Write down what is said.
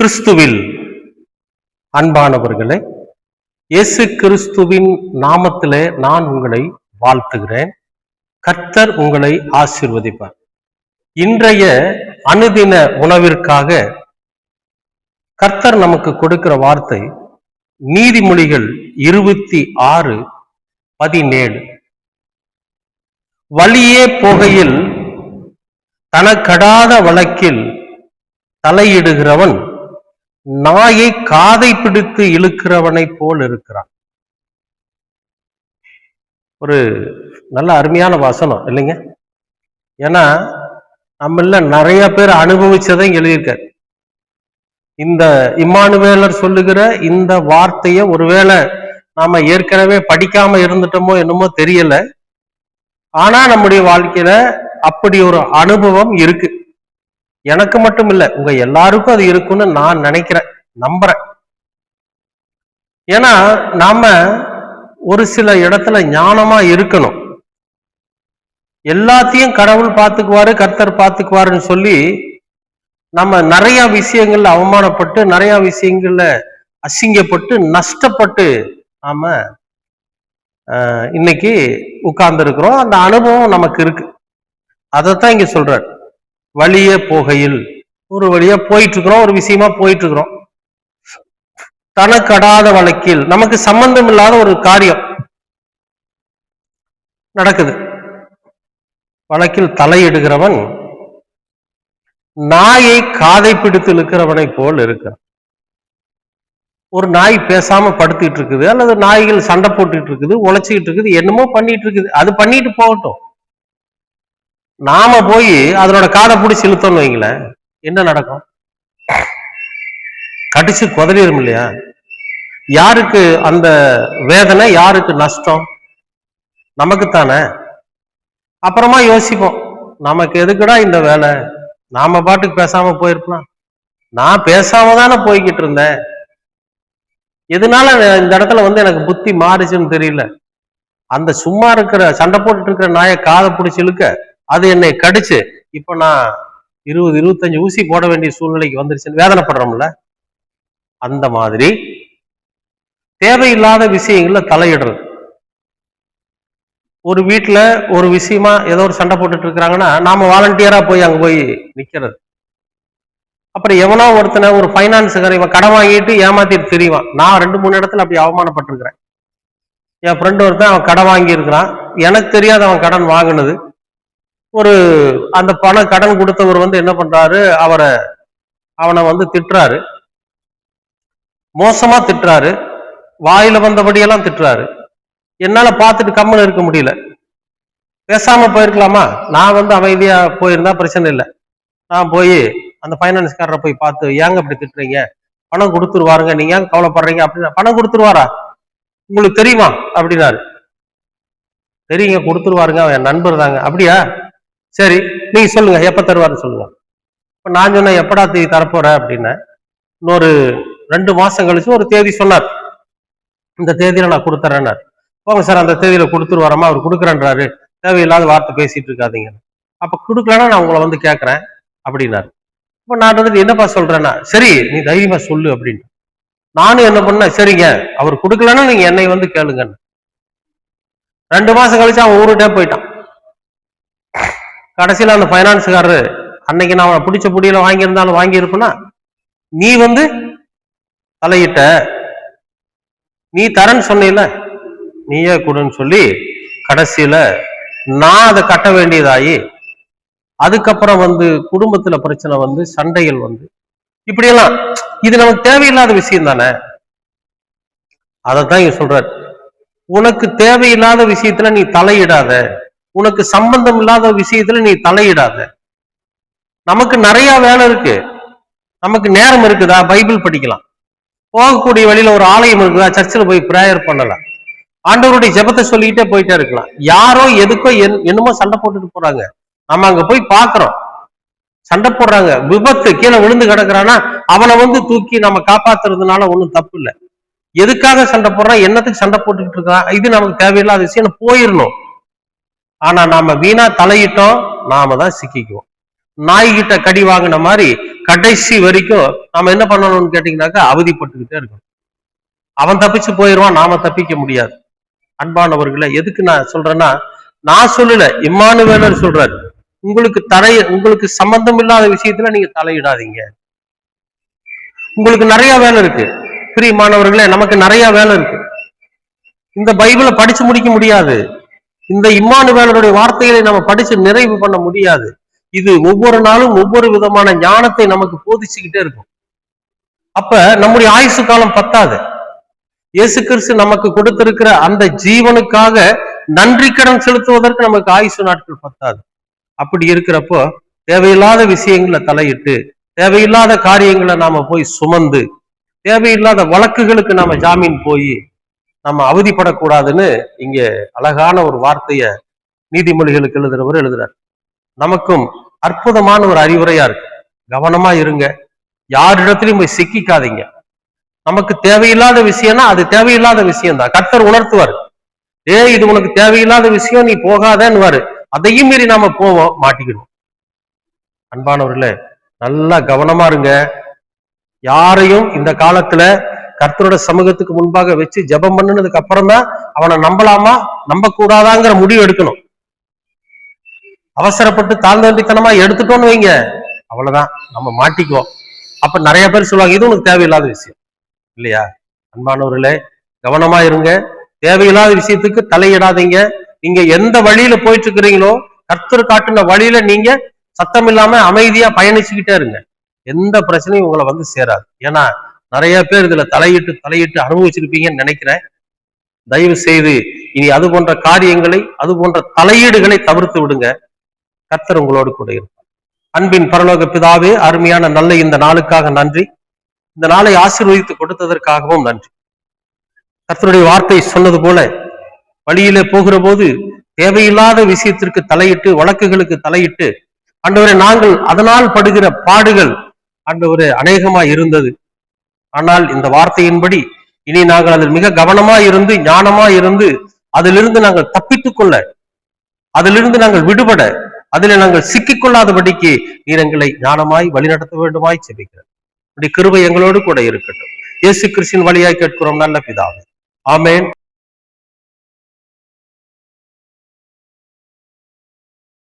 கிறிஸ்துவில் அன்பானவர்களே இயேசு கிறிஸ்துவின் நாமத்திலே நான் உங்களை வாழ்த்துகிறேன். கர்த்தர் உங்களை ஆசீர்வதிப்பார். இன்றைய அனுதின உணவிற்காக கர்த்தர் நமக்கு கொடுக்கிற வார்த்தை நீதிமொழிகள் இருபத்தி ஆறு பதினேழு. வழியே போகையில் தனக்கடாத வழக்கில் தலையிடுகிறவன் நாயை காதை பிடித்து இழுக்கிறவனை போல் இருக்கிறான். ஒரு நல்ல அருமையான வசனம் இல்லைங்க? ஏன்னா நம்மள நிறைய பேர் அனுபவிச்சதை எழுதியிருக்காரு. இந்த இம்மானுவேலர் சொல்லுகிற இந்த வார்த்தையை ஒருவேளை நாம ஏற்கனவே படிக்காம இருந்துட்டோமோ என்னமோ தெரியல. ஆனா நம்முடைய வாழ்க்கையில அப்படி ஒரு அனுபவம் இருக்கு. எனக்கு மட்டும் இல்ல உங்க எல்லாருக்கும் அது இருக்குன்னு நான் நினைக்கிறேன் நம்புறேன். ஏன்னா நாம ஒரு சில இடத்துல ஞானமா இருக்கணும். எல்லாத்தையும் கடவுள் பார்த்துக்குவாரு கர்த்தர் பார்த்துக்குவாருன்னு சொல்லி நம்ம நிறைய விஷயங்கள்ல அவமானப்பட்டு நிறைய விஷயங்கள்ல அசிங்கப்பட்டு நஷ்டப்பட்டு நாம ஆஹ், இன்னைக்கு உட்கார்ந்து இருக்கிறோம் அந்த அனுபவம் நமக்கு இருக்கு. அதைத்தான் இங்க சொல்றாரு. வழியே போகையில். ஒரு வழியா போயிட்டு இருக்கிறோம் ஒரு விஷயமா போயிட்டு இருக்கிறோம் தனக்கடாத வழக்கில் நமக்கு சம்பந்தம் இல்லாத ஒரு காரியம் நடக்குது. வழக்கில் தலையிடுகிறவன் நாயை காதை பிடித்து இழுக்கிறவனை போல் இருக்கிறான். ஒரு நாய் பேசாம படுத்துட்டு இருக்குது அல்லது நாய்கள் சண்டை போட்டுட்டு இருக்குது உழைச்சிக்கிட்டு இருக்குது என்னமோ பண்ணிட்டு இருக்குது. அது பண்ணிட்டு போகட்டும். நாம போய் அதனோட காதை பிடிச்சி இழுத்தோம்னு வைங்களேன் என்ன நடக்கும்? கடிச்சு குதறிடும் இல்லையா? யாருக்கு அந்த வேதனை யாருக்கு நஷ்டம்? நமக்குத்தானே? அப்புறமா யோசிப்போம் நமக்கு எதுக்குடா இந்த வேலை? நாம பாட்டுக்கு பேசாம போயிருக்கலாம். நான் பேசாம தானே போய்கிட்டு இருந்தேன். எதனால இந்த இடத்துல வந்து எனக்கு புத்தி மாறுச்சுன்னு தெரியல. அந்த சும்மா இருக்கிற சண்டை போட்டுட்டு இருக்கிற நாயை காதை பிடிச்சி இழுக்க அது என்னை கடிச்சு இப்ப நான் இருபது இருபத்தஞ்சு ஊசி போட வேண்டிய சூழ்நிலைக்கு வந்துருச்சுன்னு வேதனைப்படுறோம்ல? அந்த மாதிரி தேவையில்லாத விஷயங்கள்ல தலையிடுறது. ஒரு வீட்டுல ஒரு விஷயமா ஏதோ ஒரு சண்டை போட்டுட்டு இருக்கிறாங்கன்னா நாம வாலண்டியரா போய் அங்க போய் நிக்கிறது. அப்புறம் எவனோ ஒருத்தனை ஒரு ஃபைனான்ஸுக்கார இவன் கடன் வாங்கிட்டு ஏமாத்திட்டு தெரியவான் நான் ரெண்டு மூணு இடத்துல அப்படி அவமானப்பட்டிருக்கிறேன். என் ஃப்ரெண்டு ஒருத்தன் அவன் கடன் வாங்கியிருக்கிறான். எனக்கு தெரியாத அவன் கடன் வாங்கினது. ஒரு அந்த பணம் கடன் கொடுத்தவர் வந்து என்ன பண்றாரு? அவரை அவனை வந்து திட்டுறாரு. மோசமா திட்டுறாரு. வாயில வந்தபடியெல்லாம் திட்டுறாரு. என்னால பார்த்துட்டு கம்மல் இருக்க முடியல. பேசாம போயிருக்கலாமா? நான் வந்து அமைதியா போயிருந்தா பிரச்சனை இல்லை. நான் போய் அந்த ஃபைனான்ஸ்காரரை போய் பார்த்து ஏங்க இப்படி திட்டுறீங்க? பணம் கொடுத்துருவாருங்க. நீங்க ஏன் கவலைப்படுறீங்க? அப்படின்னா பணம் கொடுத்துருவாரா? உங்களுக்கு தெரியுமா? அப்படின்னாரு. தெரியுங்க கொடுத்துருவாருங்க. அவன் என் நண்பர் தாங்க. அப்படியா? சரி நீங்க சொல்லுங்க எப்ப தருவாருன்னு சொல்லுங்க. இப்ப நான் சொன்னேன் எப்படா தேதி தரப்போற அப்படின்னு. இன்னொரு ரெண்டு மாசம் கழிச்சு ஒரு தேதி சொன்னார். இந்த தேதியில நான் கொடுத்துறேன்னாரு. போங்க சார் அந்த தேதியில கொடுத்துருவாரமா அவர் கொடுக்குறேன்றாரு. தேவையில்லாத வார்த்தை பேசிட்டு இருக்காதீங்க. அப்ப கொடுக்கலன்னா நான் உங்களை வந்து கேட்கறேன் அப்படின்னாரு. இப்ப நான் வந்துட்டு என்னப்பா சொல்றேன்னா சரி நீ தைரியமா சொல்லு அப்படின்னு. நானும் என்ன பண்ண சரிங்க அவர் கொடுக்கலன்னா நீங்க என்னை வந்து கேளுங்கன்னு. ரெண்டு மாசம் கழிச்சு அவன் ஊருட்டே போயிட்டான். கடைசியில அந்த ஃபைனான்ஸுக்காரரு அன்னைக்கு நான் அவனை பிடிச்ச புடியில வாங்கியிருந்தாலும் வாங்கியிருப்பேனா? நீ வந்து தலையிட்ட நீ தரேன்னு சொன்ன நீயே கொடுன்னு சொல்லி கடைசியில நான் அதை கட்ட வேண்டியதாயி அதுக்கப்புறம் வந்து குடும்பத்துல பிரச்சனை வந்து சண்டைகள் வந்து இப்படியெல்லாம். இது நமக்கு தேவையில்லாத விஷயம் தானே? அதைத்தான் இங்க சொல்றாரு. உனக்கு தேவையில்லாத விஷயத்துல நீ தலையிடாத உனக்கு சம்பந்தம் இல்லாத விஷயத்துல நீ தலையிடாத. நமக்கு நிறைய வேலை இருக்கு. நமக்கு நேரம் இருக்குதா? பைபிள் படிக்கலாம். போகக்கூடிய வழியில ஒரு ஆலயம் இருக்குதா? சர்ச்சில் போய் ப்ரேயர் பண்ணலாம். ஆண்டவருடைய ஜெபத்தை சொல்லிக்கிட்டே போயிட்டே இருக்கலாம். யாரோ எதுக்கோ என்- என்னமோ சண்டை போட்டுட்டு போறாங்க. நம்ம அங்க போய் பாக்குறோம் சண்டை போடுறாங்க. விபத்து கீழே விழுந்து கிடக்குறான்னா அவனை வந்து தூக்கி நம்ம காப்பாத்துறதுனால ஒண்ணும் தப்பு இல்லை. எதுக்காக சண்டை போடுறான் என்னத்துக்கு சண்டை போட்டுக்கிட்டு இருக்கான் இது நமக்கு தேவையில்லாத விஷயம். போயிடணும். ஆனா நாம வீணா தலையிட்டோம் நாம தான் சிக்கிக்குவோம். நாய்கிட்ட கடி வாங்கின மாதிரி கடைசி வரைக்கும் நாம என்ன பண்ணணும்னு கேட்டீங்கன்னாக்கா அவதிப்பட்டுக்கிட்டே இருக்கணும். அவன் தப்பிச்சு போயிடுவான் நாம தப்பிக்க முடியாது. அன்பானவர்களை எதுக்கு நான் சொல்றேன்னா நான் சொல்லல இம்மானுவேலர் சொல்றாரு. உங்களுக்கு தலை உங்களுக்கு சம்பந்தம் இல்லாத விஷயத்துல நீங்க தலையிடாதீங்க. உங்களுக்கு நிறைய வேலை இருக்கு. பிரியமானவர்களே நமக்கு நிறைய வேலை இருக்கு. இந்த பைபிளை படிச்சு முடிக்க முடியாது. இந்த இம்மானுவேலருடைய வார்த்தைகளை நம்ம படிச்சு நிறைவு பண்ண முடியாது. இது ஒவ்வொரு நாளும் ஒவ்வொரு விதமான ஞானத்தை நமக்கு போதிச்சுக்கிட்டே இருக்கும். அப்ப நம்முடைய ஆயுசு காலம் பத்தாது. இயேசு கிறிஸ்து நமக்கு கொடுத்திருக்கிற அந்த ஜீவனுக்காக நன்றி கடன் செலுத்துவதற்கு நமக்கு ஆயுசு நாட்கள் பத்தாது. அப்படி இருக்கிறப்போ தேவையில்லாத விஷயங்களை தலையிட்டு தேவையில்லாத காரியங்களை நாம போய் சுமந்து தேவையில்லாத வழக்குகளுக்கு நாம ஜாமீன் போய் நம்ம அவதிப்படக்கூடாதுன்னு இங்க அழகான ஒரு வார்த்தைய நீதிமொழிகளுக்கு எழுதுறவர் எழுதுறார். நமக்கும் அற்புதமான ஒரு அறிவுரையா இருக்கு. கவனமா இருங்க. யாரிடத்திலையும் போய் சிக்கிக்காதீங்க. நமக்கு தேவையில்லாத விஷயம்னா அது தேவையில்லாத விஷயம் தான் கர்த்தர் உணர்த்துவார். ஏய் இது உனக்கு தேவையில்லாத விஷயம் நீ போகாதேன்னுவாரு. அதையும் மீறி நாம போவோம் மாட்டிக்கணும் அன்பானவர்களே நல்லா கவனமா இருங்க. யாரையும் இந்த காலத்துல கர்த்தரோட சமூகத்துக்கு முன்பாக வச்சு ஜெபம் பண்ணுனதுக்கு அப்புறம் தான் அவனை நம்பலாமா? நம்ப கூடாதாங்கிற முடிவு எடுக்கணும். அவசரப்பட்டு தாழ்ந்தோண்டித்தனமா எடுத்துட்டோம்னு வைங்க. அவ்வளவுதான். நம்ம மாட்டிக்குவோம். அப்ப நிறைய பேர் சொல்லுவாங்க இது உனக்கு தேவையில்லாத விஷயம். இல்லையா? அன்பானவர்களே கவனமா இருங்க. தேவையில்லாத விஷயத்துக்கு தலையிடாதீங்க. நீங்க எந்த வழியில போயிட்டு இருக்கிறீங்களோ கர்த்தர் காட்டுன வழியில நீங்க சத்தம் இல்லாம அமைதியா பயணிச்சுக்கிட்டே இருங்க. எந்த பிரச்சனையும் உங்களை வந்து சேராது. ஏன்னா நிறைய பேர் இதுல தலையிட்டு தலையிட்டு அனுபவிச்சிருப்பீங்கன்னு நினைக்கிறேன். தயவு செய்து இனி அது போன்ற காரியங்களை அது போன்ற தலையீடுகளை தவிர்த்து விடுங்க. கர்த்தர் உங்களோடு கூட இருப்பார். அன்பின் பரலோக பிதாவே அருமையான நல்ல இந்த நாளுக்காக நன்றி. இந்த நாளை ஆசீர்வதித்து கொடுத்ததற்காகவும் நன்றி. கர்த்தருடைய வார்த்தை சொன்னது போல வழியிலே போகிற போது தேவையில்லாத விஷயத்திற்கு தலையிட்டு வழக்குகளுக்கு தலையிட்டு அன்றுவரை நாங்கள் அதனால் படுகிற பாடுகள் அன்றுவரை அநேகமா இருந்தது. ஆனால் இந்த வார்த்தையின்படி இனி நாங்கள் அதில் மிக கவனமா இருந்து ஞானமா இருந்து அதிலிருந்து நாங்கள் தப்பித்துக் கொள்ள அதிலிருந்து நாங்கள் விடுபட அதில் நாங்கள் சிக்கிக்கொள்ளாதபடிக்கு நீர் எங்களை ஞானமாய் வழிநடத்த வேண்டுமாய் செபிக்கிறேன் இப்படி கிருபை எங்களோடு கூட இருக்கட்டும். இயேசு கிறிஸ்தின் வழியாய் கேட்கிறோம் நல்ல பிதாவே. ஆமேன்.